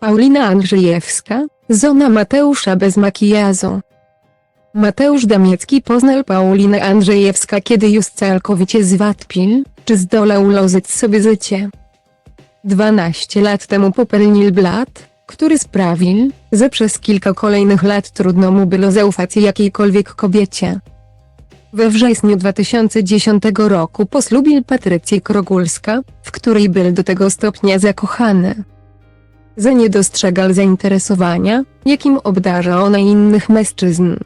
Paulina Andrzejewska, żona Mateusza bez makijażu. Mateusz Damiecki poznał Paulinę Andrzejewska kiedy już całkowicie zwatpił, czy zdolał ułożyć sobie życie. 12 lat temu popełnił blat, który sprawił, że przez kilka kolejnych lat trudno mu było zaufać jakiejkolwiek kobiecie. We wrześniu 2010 roku poslubił Patrycję Krogulska, w której był do tego stopnia zakochany. Za nie dostrzegał zainteresowania, jakim obdarza ona innych mężczyzn.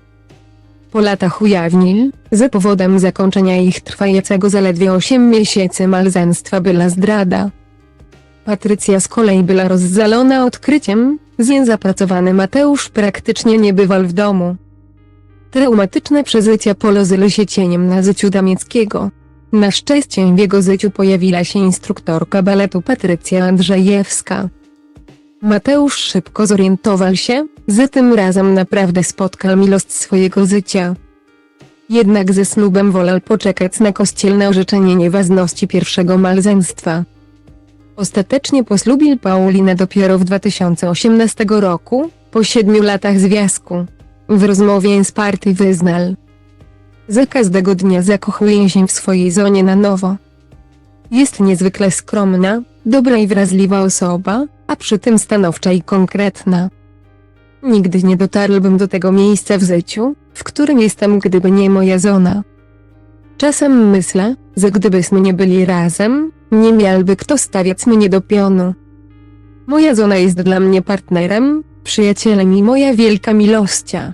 Po latach ujawnił, że powodem zakończenia ich trwającego zaledwie 8 miesięcy małżeństwa była zdrada. Patrycja z kolei była rozzalona odkryciem, że zapracowany Mateusz praktycznie nie bywał w domu. Traumatyczne przeżycia polożyły się cieniem na życiu Damieckiego. Na szczęście w jego życiu pojawiła się instruktorka baletu Patrycja Andrzejewska. Mateusz szybko zorientował się, że tym razem naprawdę spotkał miłość swojego życia. Jednak ze ślubem wolał poczekać na kościelne orzeczenie nieważności pierwszego małżeństwa. Ostatecznie poslubił Paulinę dopiero w 2018 roku, po siedmiu latach związku. W rozmowie z partii wyznał. Za każdego dnia zakochuje się w swojej zonie na nowo. Jest niezwykle skromna, dobra i wrażliwa osoba, a przy tym stanowcza i konkretna. Nigdy nie dotarłbym do tego miejsca w życiu, w którym jestem gdyby nie moja zona. Czasem myślę, że gdybyśmy nie byli razem, nie miałby kto stawiać mnie do pionu. Moja zona jest dla mnie partnerem, przyjacielem i moja wielka miłościa.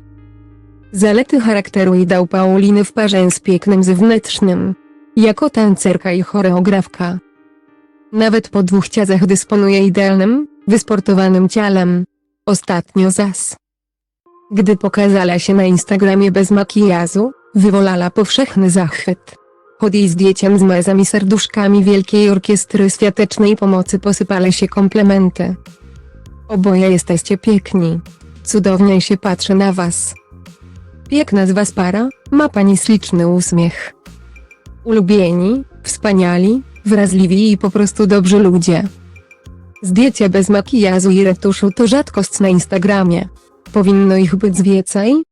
Zalety charakteru i dał Pauliny w parze z pięknym zewnętrznym. Jako tancerka i choreografka. Nawet po dwóch ciazach dysponuje idealnym, wysportowanym ciałem. Ostatnio zas. Gdy pokazała się na Instagramie bez makijażu, wywołała powszechny zachwyt. Pod jej zdjęciem z mezami serduszkami Wielkiej Orkiestry Świątecznej Pomocy posypale się komplementy. Oboje jesteście piękni. Cudownie się patrzy na was. Piękna z was para, ma pani śliczny uśmiech. Ulubieni, wspaniali, wrażliwi i po prostu dobrzy ludzie. Zdjęcia bez makijażu i retuszu to rzadkość na Instagramie. Powinno ich być więcej,